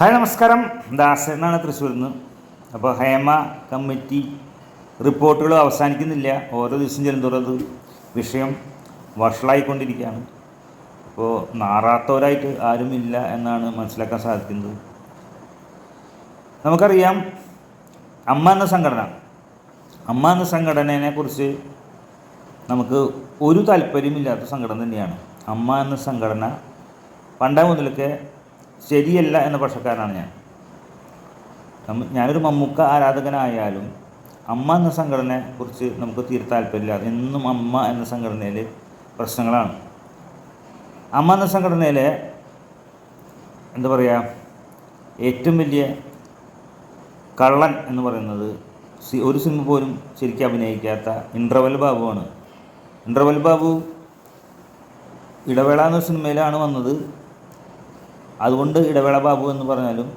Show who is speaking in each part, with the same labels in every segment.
Speaker 1: Hi നമസ്കാരം. ദാസനാണ് തൃശ്ശൂരിൽ നിന്ന്. അപ്പോൾ ഹേമ കമ്മിറ്റി റിപ്പോർട്ടുകൾ അവസാനിക്കുന്നില്ല. ഓരോ ദിവസം ചെല്ലുന്തോറും വിഷയം വഷളായിക്കൊണ്ടിരിക്കുകയാണ്. അപ്പോൾ നാറാത്തവരായിട്ട് ആരുമില്ല എന്നാണ് മനസ്സിലാക്കാൻ സാധിക്കുന്നത്. നമുക്കറിയാം അമ്മ എന്ന സംഘടന അമ്മ എന്ന സംഘടനയെ കുറിച്ച് നമുക്ക് ഒരു താല്പര്യമില്ലാത്ത സംഘടന തന്നെയാണ്. അമ്മ എന്ന സംഘടന പണ്ടേ മുതലൊക്കെ ശരിയല്ല എന്ന പക്ഷക്കാരനാണ് ഞാൻ. ഞാനൊരു മമ്മൂക്ക ആരാധകനായാലും അമ്മ എന്ന സംഘടനയെ കുറിച്ച് നമുക്ക് തീരെ താല്പര്യമില്ല. എന്നും അമ്മ എന്ന സംഘടനയിൽ പ്രശ്നങ്ങളാണ്. അമ്മ എന്ന സംഘടനയിലെ എന്താ പറയുക ഏറ്റവും വലിയ കള്ളൻ എന്ന് പറയുന്നത് ഒരു സിനിമ പോലും ശരിക്കും അഭിനയിക്കാത്ത ഇന്റർവൽ ബാബുവാണ്. ഇന്റർവൽ ബാബു ഇടവേള എന്ന സിനിമയിലാണ് വന്നത്. അതുകൊണ്ട് ഇടവേള ബാബു എന്ന് പറഞ്ഞാലും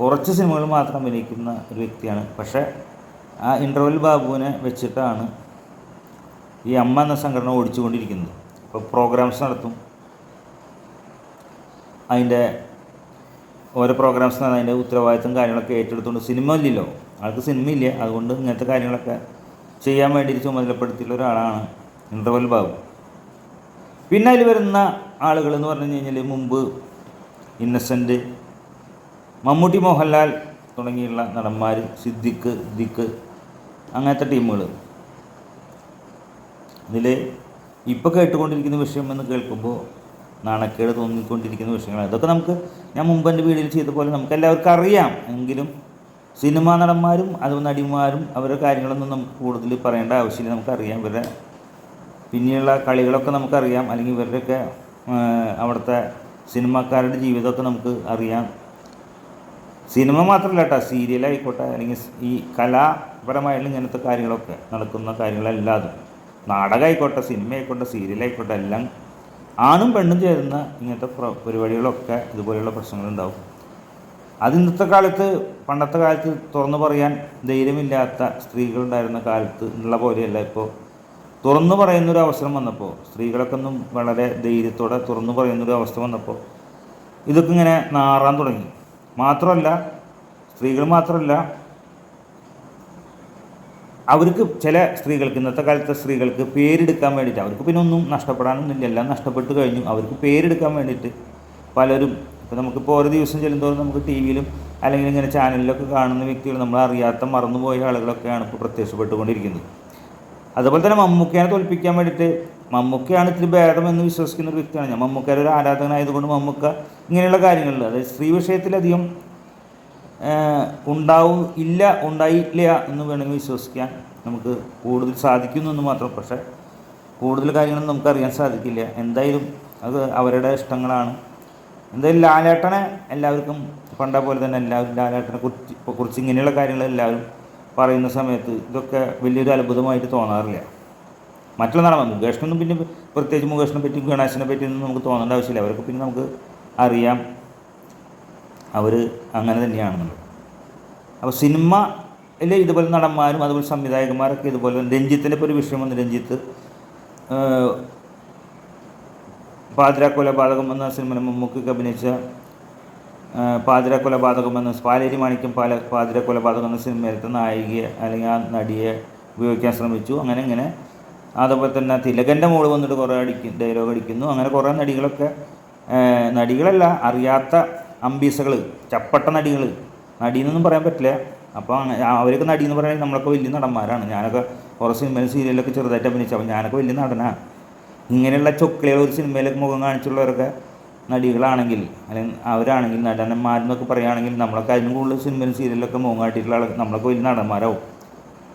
Speaker 1: കുറച്ച് സിനിമകൾ മാത്രം അഭിനയിക്കുന്ന ഒരു വ്യക്തിയാണ്. പക്ഷേ ആ ഇന്റർവൽ ബാബുവിനെ വെച്ചിട്ടാണ് ഈ അമ്മ എന്ന സംഘടന ഓടിച്ചുകൊണ്ടിരിക്കുന്നത്. അപ്പോൾ പ്രോഗ്രാംസ് നടത്തും. അതിന്റെ ഓരോ പ്രോഗ്രാംസ് നടന്ന അതിന്റെ ഉത്തരവാദിത്തം കാര്യങ്ങളൊക്കെ ഏറ്റെടുത്തുകൊണ്ട് സിനിമ ഇല്ലല്ലോ. ആൾക്ക് സിനിമ ഇല്ല. അതുകൊണ്ട് ഇങ്ങനത്തെ കാര്യങ്ങളൊക്കെ ചെയ്യാൻ വേണ്ടി ചുമതലപ്പെടുത്തിയുള്ള ഒരാളാണ് ഇന്റർവെൽ ബാബു. പിന്നെ അതിൽ വരുന്ന ആളുകൾ എന്ന് പറഞ്ഞു കഴിഞ്ഞാൽ മുമ്പ് ഇന്നസെന്റ് മമ്മൂട്ടി മോഹൻലാൽ തുടങ്ങിയുള്ള നടന്മാർ സിദ്ദിഖ് ദിക്ക് അങ്ങനത്തെ ടീമുകൾ ഇതിൽ ഇപ്പോൾ കേട്ടുകൊണ്ടിരിക്കുന്ന വിഷയം എന്ന് കേൾക്കുമ്പോൾ നാണക്കേട് തോന്നിക്കൊണ്ടിരിക്കുന്ന വിഷയങ്ങളാണ്. അതൊക്കെ നമുക്ക് ഞാൻ മുമ്പ് എന്റെ വീഡിയോയിൽ ചെയ്ത പോലെ നമുക്ക് എല്ലാവർക്കും അറിയാം. എങ്കിലും സിനിമാ നടന്മാരും അതുപോലെ നടിമാരും അവരുടെ കാര്യങ്ങളൊന്നും നമുക്ക് കൂടുതൽ പറയേണ്ട ആവശ്യമില്ല. നമുക്കറിയാം ഇവരുടെ പിന്നെയുള്ള കളികളൊക്കെ നമുക്കറിയാം അല്ലെങ്കിൽ ഇവരുടെയൊക്കെ അവിടുത്തെ സിനിമാക്കാരുടെ ജീവിതമൊക്കെ നമുക്ക് അറിയാം. സിനിമ മാത്രമല്ല കേട്ടോ സീരിയലായിക്കോട്ടെ അല്ലെങ്കിൽ ഈ കലാപരമായിട്ടുള്ള ഇങ്ങനത്തെ കാര്യങ്ങളൊക്കെ നടക്കുന്ന കാര്യങ്ങളെല്ലാതും. നാടകമായിക്കോട്ടെ സിനിമ ആയിക്കോട്ടെ സീരിയലായിക്കോട്ടെ എല്ലാം ആണും പെണ്ണും ചേരുന്ന ഇങ്ങനത്തെ പ്ര- പരിപാടികളൊക്കെ ഇതുപോലെയുള്ള പ്രശ്നങ്ങളുണ്ടാവും. അത് ഇന്നത്തെ കാലത്ത് പണ്ടത്തെ കാലത്ത് തുറന്നു പറയാൻ ധൈര്യമില്ലാത്ത സ്ത്രീകളുണ്ടായിരുന്ന കാലത്ത് ഉള്ള പോലെയല്ല ഇപ്പോൾ തുറന്നു പറയുന്നൊരു അവസരം വന്നപ്പോൾ സ്ത്രീകളൊക്കെ ഒന്നും വളരെ ധൈര്യത്തോടെ തുറന്നു പറയുന്നൊരു അവസ്ഥ വന്നപ്പോൾ ഇതൊക്കെ ഇങ്ങനെ നാറാൻ തുടങ്ങി. മാത്രമല്ല സ്ത്രീകൾ മാത്രമല്ല അവർക്ക് ചില സ്ത്രീകൾക്ക് ഇന്നത്തെ കാലത്തെ സ്ത്രീകൾക്ക് പേരെടുക്കാൻ വേണ്ടിയിട്ട് അവർക്ക് പിന്നെ ഒന്നും നഷ്ടപ്പെടാനൊന്നുമില്ല. എല്ലാം നഷ്ടപ്പെട്ട് കഴിഞ്ഞു. അവർക്ക് പേരെടുക്കാൻ വേണ്ടിയിട്ട് പലരും ഇപ്പോൾ നമുക്കിപ്പോൾ ഓരോ ദിവസം ചെല്ലുന്തോറും നമുക്ക് ടി വിയിലും അല്ലെങ്കിൽ ഇങ്ങനെ ചാനലിലൊക്കെ കാണുന്ന വ്യക്തികൾ നമ്മൾ അറിയാത്ത മറന്നുപോയ ആളുകളൊക്കെയാണ് ഇപ്പോൾ പ്രത്യക്ഷപ്പെട്ടുകൊണ്ടിരിക്കുന്നത്. അതുപോലെ തന്നെ മമ്മൂക്കയെ തോൽപ്പിക്കാൻ വേണ്ടിയിട്ട് മമ്മൂക്കയാണ് ഇത്തിരി ഭേദം എന്ന് വിശ്വസിക്കുന്ന ഒരു വ്യക്തിയാണ്. ഞാൻ മമ്മൂക്കയുടെ ഒരു ആരാധകനായതുകൊണ്ട് മമ്മൂക്ക ഇങ്ങനെയുള്ള കാര്യങ്ങളിൽ അതായത് സ്ത്രീ വിഷയത്തിലധികം ഉണ്ടാവും ഇല്ല ഉണ്ടായില്ല എന്ന് വേണമെങ്കിൽ വിശ്വസിക്കാൻ നമുക്ക് കൂടുതൽ സാധിക്കുന്നു എന്ന് മാത്രം. പക്ഷേ കൂടുതൽ കാര്യങ്ങളൊന്നും നമുക്കറിയാൻ സാധിക്കില്ല. എന്തായാലും അത് അവരുടെ ഇഷ്ടങ്ങളാണ്. എന്തായാലും ലാലേട്ടനെ എല്ലാവർക്കും പണ്ട പോലെ തന്നെ എല്ലാവരും ലാലേട്ടനെ കുറിച്ച് കുറിച്ച് ഇങ്ങനെയുള്ള കാര്യങ്ങൾ എല്ലാവരും പറയുന്ന സമയത്ത് ഇതൊക്കെ വലിയൊരു അത്ഭുതമായിട്ട് തോന്നാറില്ല. മറ്റുള്ള നടന്മാർ മുകേഷിനൊന്നും പിന്നെ പ്രത്യേകിച്ച് മുകേഷിനെ പറ്റി ഗണേശനെ പറ്റി ഒന്നും നമുക്ക് തോന്നേണ്ട ആവശ്യമില്ല. അവർക്ക് പിന്നെ നമുക്ക് അറിയാം. അവർ അങ്ങനെ തന്നെയാണെന്നുള്ളത്. അപ്പോൾ സിനിമയിൽ ഇതുപോലെ നടന്മാരും അതുപോലെ സംവിധായകന്മാരൊക്കെ ഇതുപോലെ രഞ്ജിത്തിന്റെ ഇപ്പോൾ ഒരു വിഷയം വന്ന്. രഞ്ജിത്ത് ഏഹ്, കൊലപാതകം എന്ന സിനിമയിൽ മമ്മൂക്കൊക്കെ അഭിനയിച്ച പാതിര കൊലപാതകം എന്ന പാലേരി മാണിക്യം പാല പാതിര കൊലപാതകം എന്ന സിനിമയിലത്തെ നായികയെ അല്ലെങ്കിൽ ആ നടിയെ ഉപയോഗിക്കാൻ ശ്രമിച്ചു. അങ്ങനെ ഇങ്ങനെ. അതുപോലെ തന്നെ തിലകന്റെ മോൾ വന്നിട്ട് കുറേ അടിക്കും ഡയലോഗ് അടിക്കുന്നു. അങ്ങനെ കുറേ നടികളൊക്കെ നടികളല്ല അറിയാത്ത അമ്പീസകൾ ചപ്പട്ട നടികൾ നടിയെന്നൊന്നും പറയാൻ പറ്റില്ല. അപ്പോൾ അവരൊക്കെ നടി എന്ന് പറയുന്നത് നമ്മളൊക്കെ വലിയ നടന്മാരാണ്. ഞാനൊക്കെ കുറേ സിനിമയിലും സീരിയലൊക്കെ ചെറുതായിട്ട് അഭിനയിച്ചു അപ്പോൾ ഞാനൊക്കെ വലിയ നടനാണ് ഇങ്ങനെയുള്ള ചൊക്കളികൾ ഒരു സിനിമയിലൊക്കെ മുഖം കാണിച്ചുള്ളവരൊക്കെ നടികളാണെങ്കിൽ അല്ലെങ്കിൽ അവരാണെങ്കിൽ നടന്മാരെന്നൊക്കെ പറയുകയാണെങ്കിൽ നമ്മളൊക്കെ അതിനും കൂടുതൽ സിനിമയിലും സീരിയലൊക്കെ മൂങ്ങാട്ടിയിട്ടുള്ള ആൾ നമ്മളൊക്കെ വലിയ നടന്മാരാവും.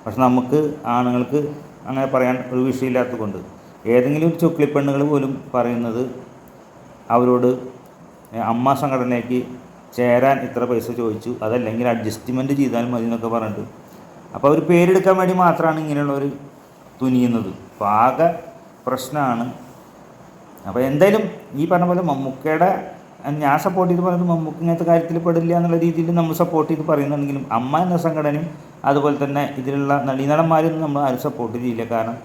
Speaker 1: പക്ഷെ നമുക്ക് ആണുങ്ങൾക്ക് അങ്ങനെ പറയാൻ ഒരു വിഷയമില്ലാത്തത് കൊണ്ട് ഏതെങ്കിലും ഒരു ചുക്ലിപ്പെണ്ണുകൾ പെണ്ണുകൾ പോലും പറയുന്നത് അവരോട് അമ്മ സംഘടനയ്ക്ക് ചേരാൻ ഇത്ര പൈസ ചോദിച്ചു അതല്ലെങ്കിൽ അഡ്ജസ്റ്റ്മെന്റ് ചെയ്താൽ മതി എന്നൊക്കെ പറഞ്ഞിട്ട്. അപ്പോൾ അവർ പേരെടുക്കാൻ വേണ്ടി മാത്രമാണ് ഇങ്ങനെയുള്ളവർ തുനിയുന്നത്. ആകെ പ്രശ്നമാണ് അപ്പോൾ എന്തായാലും ഈ പറഞ്ഞ പോലെ മമ്മൂക്കയുടെ ഞാൻ സപ്പോർട്ട് ചെയ്ത് പറയുന്നത് മമ്മൂക്ക ഇങ്ങനത്തെ കാര്യത്തിൽ പെടില്ല എന്നുള്ള രീതിയിൽ നമ്മൾ സപ്പോർട്ട് ചെയ്ത് പറയുന്നുണ്ടെങ്കിലും അമ്മ എന്ന സംഘടനയും അതുപോലെ തന്നെ ഇതിലുള്ള നടീനടന്മാരൊന്നും നമ്മൾ ആരും സപ്പോർട്ട് ചെയ്യില്ല കാരണം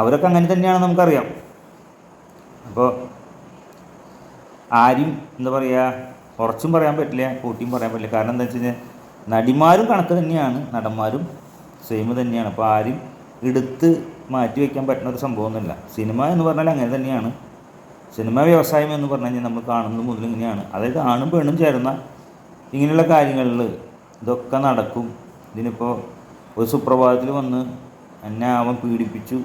Speaker 1: അവരൊക്കെ അങ്ങനെ തന്നെയാണ് നമുക്കറിയാം. അപ്പോൾ ആരും എന്താ പറയുക കുറച്ചും പറയാൻ പറ്റില്ല കൂട്ടിയും പറയാൻ പറ്റില്ല. കാരണം എന്താ വെച്ച് കഴിഞ്ഞാൽ നടിമാരും കണക്ക് തന്നെയാണ് നടന്മാരും സെയിം തന്നെയാണ്. അപ്പോൾ ആരും എടുത്ത് മാറ്റി വയ്ക്കാൻ പറ്റുന്ന ഒരു സംഭവമൊന്നുമില്ല. സിനിമ എന്ന് പറഞ്ഞാൽ അങ്ങനെ തന്നെയാണ്. സിനിമ വ്യവസായം എന്ന് പറഞ്ഞു കഴിഞ്ഞാൽ നമ്മൾ കാണുന്നത് മുതൽ ഇങ്ങനെയാണ്. അതായത് ആണും പെണ്ണും ചേർന്ന ഇങ്ങനെയുള്ള കാര്യങ്ങളിൽ ഇതൊക്കെ നടക്കും. ഇതിനിപ്പോൾ ഒരു സുപ്രഭാതത്തിൽ വന്ന് എന്നെ അവൻ പീഡിപ്പിച്ചു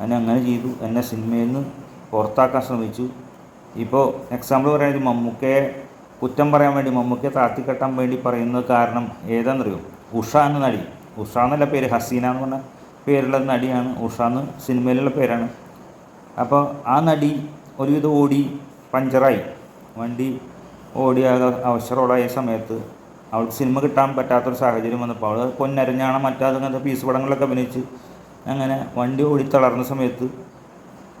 Speaker 1: എന്നെ അങ്ങനെ ചെയ്തു എന്നെ സിനിമയിൽ നിന്ന് പുറത്താക്കാൻ ശ്രമിച്ചു. ഇപ്പോൾ എക്സാമ്പിൾ പറയുകയാണെങ്കിൽ മമ്മൂക്കയെ കുറ്റം പറയാൻ വേണ്ടി മമ്മൂക്കയെ താത്തിക്കെട്ടാൻ വേണ്ടി പറയുന്നത് കാരണം ഏതാണെന്നറിയോ? ഉഷ എന്ന നടി. ഉഷ എന്നല്ല പേര് ഹസീന എന്ന് പറഞ്ഞ പേരുള്ള നടിയാണ്. ഉഷ എന്ന് സിനിമയിലുള്ള പേരാണ്. അപ്പോൾ ആ നടി ഒരുവിധം ഓടി പഞ്ചറായി. വണ്ടി ഓടി അവസരമുള്ള സമയത്ത് അവൾക്ക് സിനിമ കിട്ടാൻ പറ്റാത്തൊരു സാഹചര്യം വന്നപ്പോൾ അവൾ പൊന്നരഞ്ഞാണ് മറ്റാതെ അങ്ങനത്തെ പീസ് പടങ്ങളിലൊക്കെ അഭിനയിച്ച് അങ്ങനെ വണ്ടി ഓടി തളർന്ന സമയത്ത്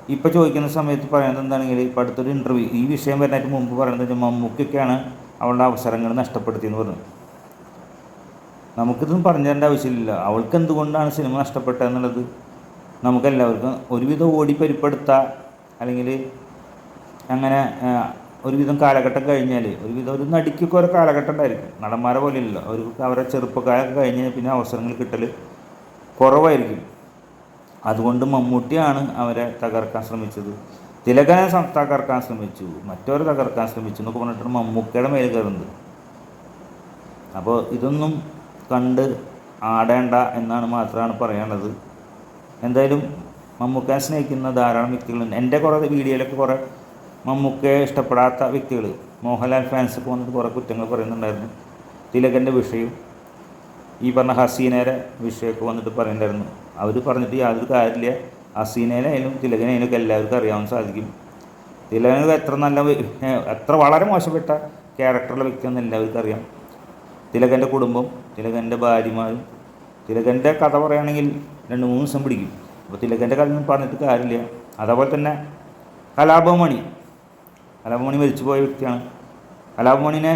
Speaker 1: ഇപ്പോൾ ചോദിക്കുന്ന സമയത്ത് പറയുന്നത് എന്താണെങ്കിൽ ഇപ്പോൾ അടുത്തൊരു ഇന്റർവ്യൂ ഈ വിഷയം വരുന്നതിന് മുമ്പ് പറയുന്നത് മമ്മൂക്കൊക്കെയാണ് അവളുടെ അവസരങ്ങൾ നഷ്ടപ്പെടുത്തിയെന്ന് പറഞ്ഞു നമുക്കിതൊന്നും പറഞ്ഞു തരേണ്ട ആവശ്യമില്ല അവൾക്ക് എന്തുകൊണ്ടാണ് സിനിമ നഷ്ടപ്പെട്ടതെന്നുള്ളത് നമുക്കെല്ലാവർക്കും ഒരുവിധം ഓടി പരിപ്പെടുത്ത അല്ലെങ്കിൽ അങ്ങനെ ഒരുവിധം കാലഘട്ടം കഴിഞ്ഞാൽ ഒരുവിധം ഒരു നടിക്കൊക്കെ ഒരു കാലഘട്ടം ഉണ്ടായിരിക്കും. നടന്മാരെ പോലെയല്ല അവർക്ക് അവരെ ചെറുപ്പക്കാരൊക്കെ കഴിഞ്ഞ് പിന്നെ അവസരങ്ങൾ കിട്ടൽ കുറവായിരിക്കും. അതുകൊണ്ട് മമ്മൂട്ടിയാണ് അവരെ തകർക്കാൻ ശ്രമിച്ചത്. തിലകനെ തകർക്കാൻ ശ്രമിച്ചു. മറ്റവരെ തകർക്കാൻ ശ്രമിച്ചു എന്നൊക്കെ പറഞ്ഞിട്ട് മമ്മൂക്കയുടെ മേൽ കയറുന്നത്. അപ്പോൾ ഇതൊന്നും കണ്ട് ആടേണ്ട എന്നാണ് മാത്രമാണ് പറയാനുള്ളത്. എന്തായാലും മമ്മൂക്കയെ സ്നേഹിക്കുന്ന ധാരാളം വ്യക്തികളുണ്ട്. എന്റെ കുറേ വീഡിയോയിലൊക്കെ കുറേ മമ്മൂക്കയെ ഇഷ്ടപ്പെടാത്ത വ്യക്തികൾ. മോഹൻലാൽ ഫാൻസൊക്കെ വന്നിട്ട് കുറേ കുറ്റങ്ങൾ പറയുന്നുണ്ടായിരുന്നു. തിലകന്റെ വിഷയം ഈ പറഞ്ഞ ഹസീനയുടെ വിഷയമൊക്കെ വന്നിട്ട് പറയുന്നുണ്ടായിരുന്നു. അവർ പറഞ്ഞിട്ട് യാതൊരു കാര്യമില്ല. ഹസീനേനായാലും തിലകനായാലും ഒക്കെ എല്ലാവർക്കും അറിയാൻ സാധിക്കും. തിലകൻ എത്ര നല്ല എത്ര വളരെ മോശപ്പെട്ട ക്യാരക്ടറുള്ള വ്യക്തിയാണെന്ന് എല്ലാവർക്കും അറിയാം. തിലകന്റെ കുടുംബം തിലകന്റെ ഭാര്യമാരും തിലകന്റെ കഥ പറയുകയാണെങ്കിൽ രണ്ട് മൂന്ന് ദിവസം പിടിക്കും. അപ്പോൾ തിലകന്റെ കഥ ഒന്നും പറഞ്ഞിട്ട് കാര്യമില്ല. അതേപോലെ തന്നെ കലാഭവമണി കലാഭവമണി മരിച്ചു പോയ വ്യക്തിയാണ്. കലാപമണിനെ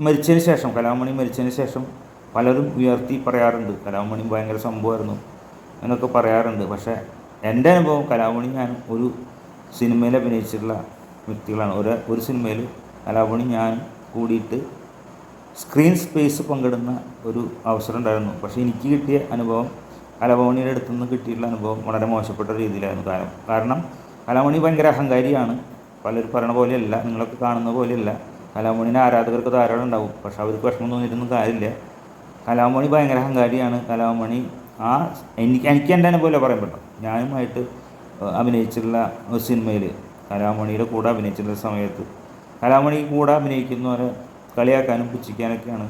Speaker 1: മരിച്ചതിന് ശേഷം കലാമണി മരിച്ചതിന് ശേഷം പലരും ഉയർത്തി പറയാറുണ്ട് കലാപമണി ഭയങ്കര സംഭവമായിരുന്നു എന്നൊക്കെ പറയാറുണ്ട്. പക്ഷേ എന്റെ അനുഭവം കലാമണി ഞാൻ ഒരു സിനിമയിൽ അഭിനയിച്ചിട്ടുള്ള വ്യക്തികളാണ്. ഒരു ഒരു സിനിമയിൽ കലാഭവണി ഞാൻ കൂടിയിട്ട് സ്ക്രീൻ സ്പേസ് പങ്കിടുന്ന ഒരു അവസരം ഉണ്ടായിരുന്നു. പക്ഷേ എനിക്ക് കിട്ടിയ അനുഭവം കലാഭവണിയുടെ അടുത്തുനിന്ന് കിട്ടിയിട്ടുള്ള അനുഭവം വളരെ മോശപ്പെട്ട രീതിയിലായിരുന്നു. കാരണം കാരണം കലാമണി ഭയങ്കര അഹങ്കാരിയാണ്. പലരും പറയണ പോലെയല്ല നിങ്ങളൊക്കെ കാണുന്ന പോലെയല്ല. കലാമണിനെ ആരാധകർക്ക് ധാരാളം ഉണ്ടാവും പക്ഷെ അവർക്ക് വിഷമം തോന്നിയിട്ടൊന്നും കാര്യമില്ല. കലാമണി ഭയങ്കര അഹങ്കാരിയാണ്. കലാമണി ആ എനിക്ക് എനിക്ക് എന്റെ അനുഭവമല്ല പറയാൻ പറ്റും. ഞാനുമായിട്ട് അഭിനയിച്ചിട്ടുള്ള ഒരു സിനിമയിൽ കലാമണിയുടെ കൂടെ അഭിനയിച്ചിട്ടുള്ള സമയത്ത് കലാമണി കൂടെ അഭിനയിക്കുന്നവരെ കളിയാക്കാനും പുച്ഛിക്കാനൊക്കെയാണ്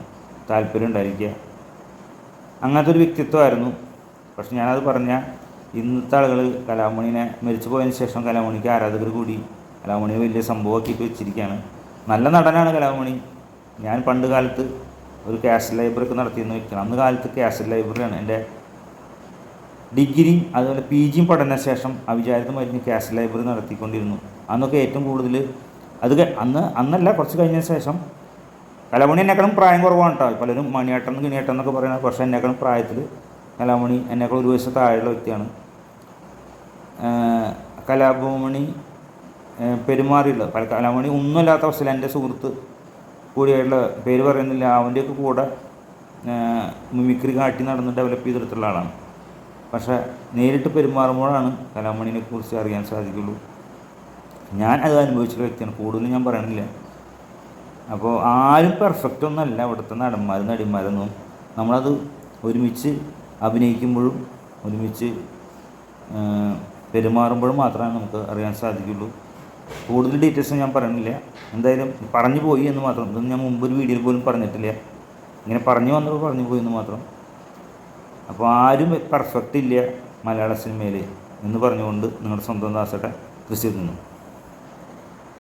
Speaker 1: താല്പര്യം ഉണ്ടായിരിക്കുക. അങ്ങനത്തെ ഒരു വ്യക്തിത്വമായിരുന്നു. പക്ഷെ ഞാനത് പറഞ്ഞ ഇന്നത്തെ ആളുകൾ കലാമണിനെ മരിച്ചു പോയതിന് ശേഷം കലാമണിക്ക് ആരാധകർ കൂടി കലാമണിയെ വലിയ സംഭവമാക്കിയിട്ട് വെച്ചിരിക്കുകയാണ്. നല്ല നടനാണ് കലാമണി. ഞാൻ പണ്ട് കാലത്ത് ഒരു കാസറ്റ് ലൈബ്രറി ഒക്കെ നടത്തിയിരുന്ന വെക്കണം. അന്ന് കാലത്ത് കാസറ്റ് ലൈബ്രറിയാണ്. എന്റെ ഡിഗ്രി അതുപോലെ പി ജിയും പഠന ശേഷം അവിചാരിതമായിരുന്നു കാസറ്റ് ലൈബ്രറി നടത്തിക്കൊണ്ടിരുന്നു. അന്നൊക്കെ ഏറ്റവും കൂടുതൽ അത് അന്ന് അന്നല്ല കുറച്ച് കഴിഞ്ഞ ശേഷം കലാമണി എന്നെക്കാളും പ്രായം കുറവാണ് കേട്ടോ. പലരും മണിയേട്ടൻ കിണിയേട്ടൻ എന്നൊക്കെ പറയുന്നത്. പക്ഷേ എന്നെക്കാളും പ്രായത്തിൽ കലാമണി എന്നെക്കാളും ഒരു വയസ്സ് താഴെയുള്ള വ്യക്തിയാണ്. ഏഹ് പെരുമാറിയുള്ളത് പല കലാമണി ഒന്നുമല്ലാത്ത അവസ്ഥയിൽ എന്റെ സുഹൃത്ത് കൂടിയായിട്ടുള്ള പേര് പറയുന്നില്ല. അവന്റെയൊക്കെ കൂടെ മിമിക്രി കാട്ടി നടന്ന് ഡെവലപ്പ് ചെയ്തെടുത്തുള്ള ആളാണ്. പക്ഷേ നേരിട്ട് പെരുമാറുമ്പോഴാണ് കലാമണിനെ കുറിച്ച് അറിയാൻ സാധിക്കുള്ളൂ. ഞാൻ അത് അനുഭവിച്ചൊരു വ്യക്തിയാണ്. കൂടുതലും ഞാൻ പറയണില്ല. അപ്പോൾ ആരും പെർഫെക്റ്റ് ഒന്നല്ല ഇവിടുത്തെ നടന്മാരും നടിമാരൊന്നും നമ്മളത് ഒരുമിച്ച് അഭിനയിക്കുമ്പോഴും ഒരുമിച്ച് പെരുമാറുമ്പോഴും മാത്രമേ നമുക്ക് അറിയാൻ സാധിക്കുള്ളൂ. കൂടുതൽ ഡീറ്റെയിൽസ് ഞാൻ പറയുന്നില്ല എന്തായാലും പറഞ്ഞു പോയി എന്ന് മാത്രം. ഇതൊന്നും ഞാൻ മുമ്പ് ഒരു വീഡിയോയിൽ പോലും പറഞ്ഞിട്ടില്ല. ഇങ്ങനെ പറഞ്ഞു വന്നപ്പോൾ പറഞ്ഞു പോയി എന്ന് മാത്രം. അപ്പോൾ ആരും പെർഫെക്റ്റ് ഇല്ല മലയാള സിനിമയിൽ എന്ന് പറഞ്ഞുകൊണ്ട് നിങ്ങളുടെ സ്വന്തം ദാസട്ടെ തൃശ്ശൂരിൽ നിന്നും.